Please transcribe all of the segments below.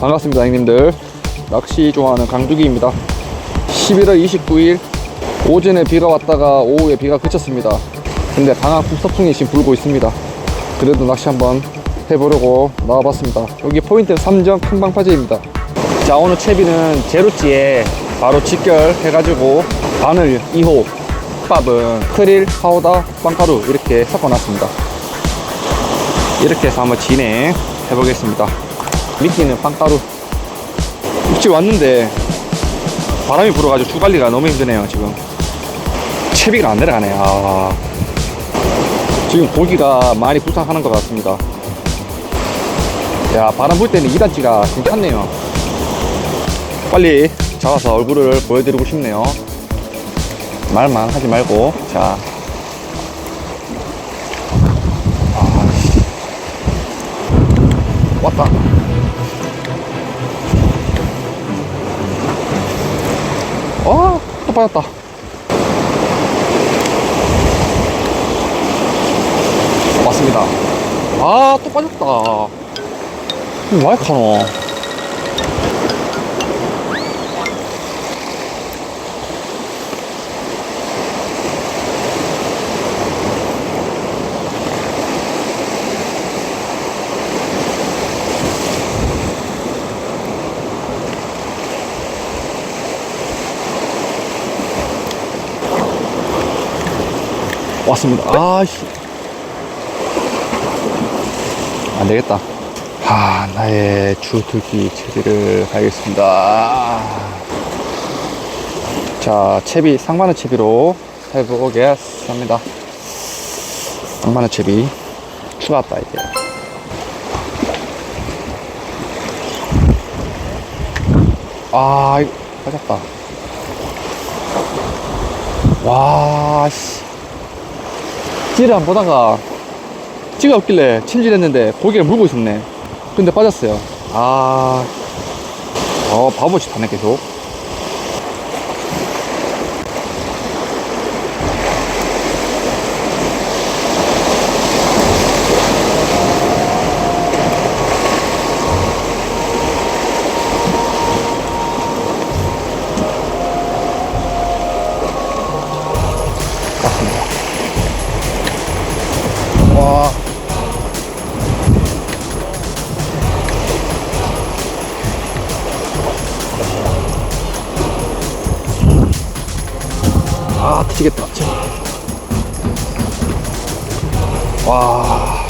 반갑습니다 형님들. 낚시 좋아하는 강두기입니다. 11월 29일 오전에 비가 왔다가 오후에 비가 그쳤습니다. 근데 강한 북서풍이 지금 불고 있습니다. 그래도 낚시 한번 해보려고 나와봤습니다. 여기 포인트 3점 큰방파제입니다. 자 오늘 채비는 제로찌에 바로 직결해가지고 바늘 2호 밥은 크릴, 파우더, 빵가루 이렇게 섞어놨습니다. 이렇게 해서 한번 진행해 보겠습니다 미끼는 빵가루. 육지 왔는데 바람이 불어가지고 주 관리가 너무 힘드네요 지금. 채비가 안 내려가네. 아. 지금 고기가 많이 부상하는 것 같습니다. 야 바람 불 때는 2단지가 괜찮네요. 빨리 잡아서 얼굴을 보여드리고 싶네요. 말만 하지 말고. 자 아씨. 왔다 아, 또 빠졌다. 맞습니다. 아, 또 빠졌다. 왜 카노? 왔습니다. 아씨. 안 되겠다. 아, 나의 주특기 채비를 가겠습니다. 자, 채비, 상만의 채비로 해보겠습니다. 상만의 채비. 추가했다, 이제. 아, 이거 빠졌다. 와, 씨. 찌를 안 보다가 찌가 없길래 침질했는데 고기를 물고 있었네. 근데 빠졌어요. 아, 어, 바보짓 하네, 계속. 아, 터지겠다. 참. 와.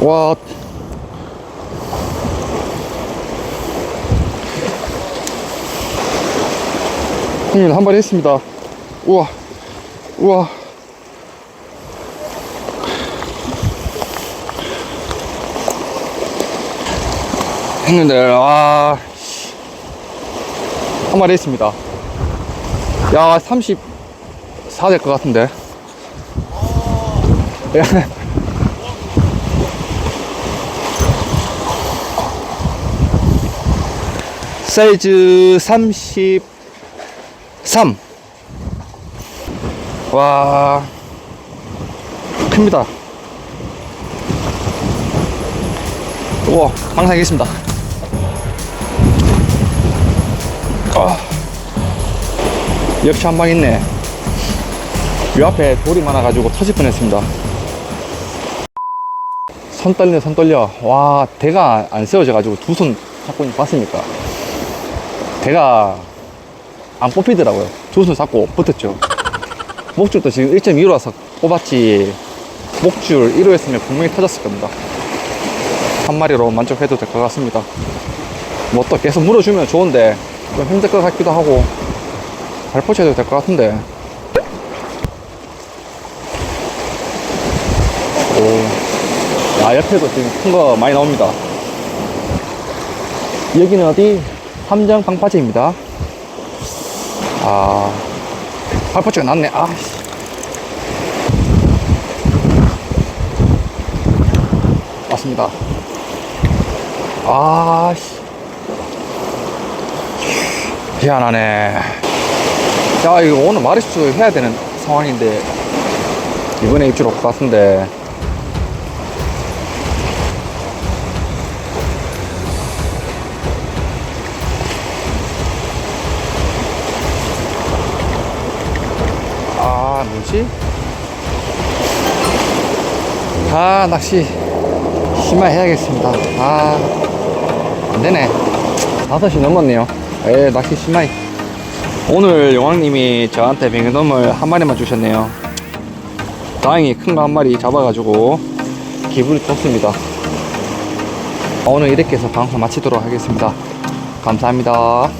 와. 형님 한번 했습니다. 우와. 우와. 했는데 와. 한 마리 했습니다. 야, 34 될 것 같은데. 사이즈 33. 와, 큽니다. 우와, 망상하겠습니다. 아. 역시 한 방 있네. 요 앞에 돌이 많아가지고 터질 뻔 했습니다. 손 떨려, 손 떨려. 와, 대가 안 세워져가지고 두 손 잡고 있는 거 봤습니까? 대가 안 뽑히더라고요. 두 손 잡고 붙었죠. 목줄도 지금 1.2로라서 뽑았지. 목줄 1호 했으면 분명히 터졌을 겁니다. 한 마리로 만족해도 될 것 같습니다. 뭐 또 계속 물어주면 좋은데 좀 힘들 것 같기도 하고 발포쳐도 될 것 같은데 오. 야 옆에도 지금 큰 거 많이 나옵니다 여기는 어디? 함정 방파제입니다 아 발포치가 났네. 아 맞습니다. 아 희한하네. 야 이거 오늘 마리수 해야 되는 상황인데 이번에 입주를 올것 같은데. 아, 뭐지? 아, 낚시 심화 해야겠습니다. 아, 안 되네. 5시 넘었네요. 에, 낚시 심하이. 오늘 용왕님이 저한테 뱅에돔을 한 마리만 주셨네요. 다행히 큰 거 한 마리 잡아가지고 기분이 좋습니다. 오늘 이렇게 해서 방송 마치도록 하겠습니다. 감사합니다.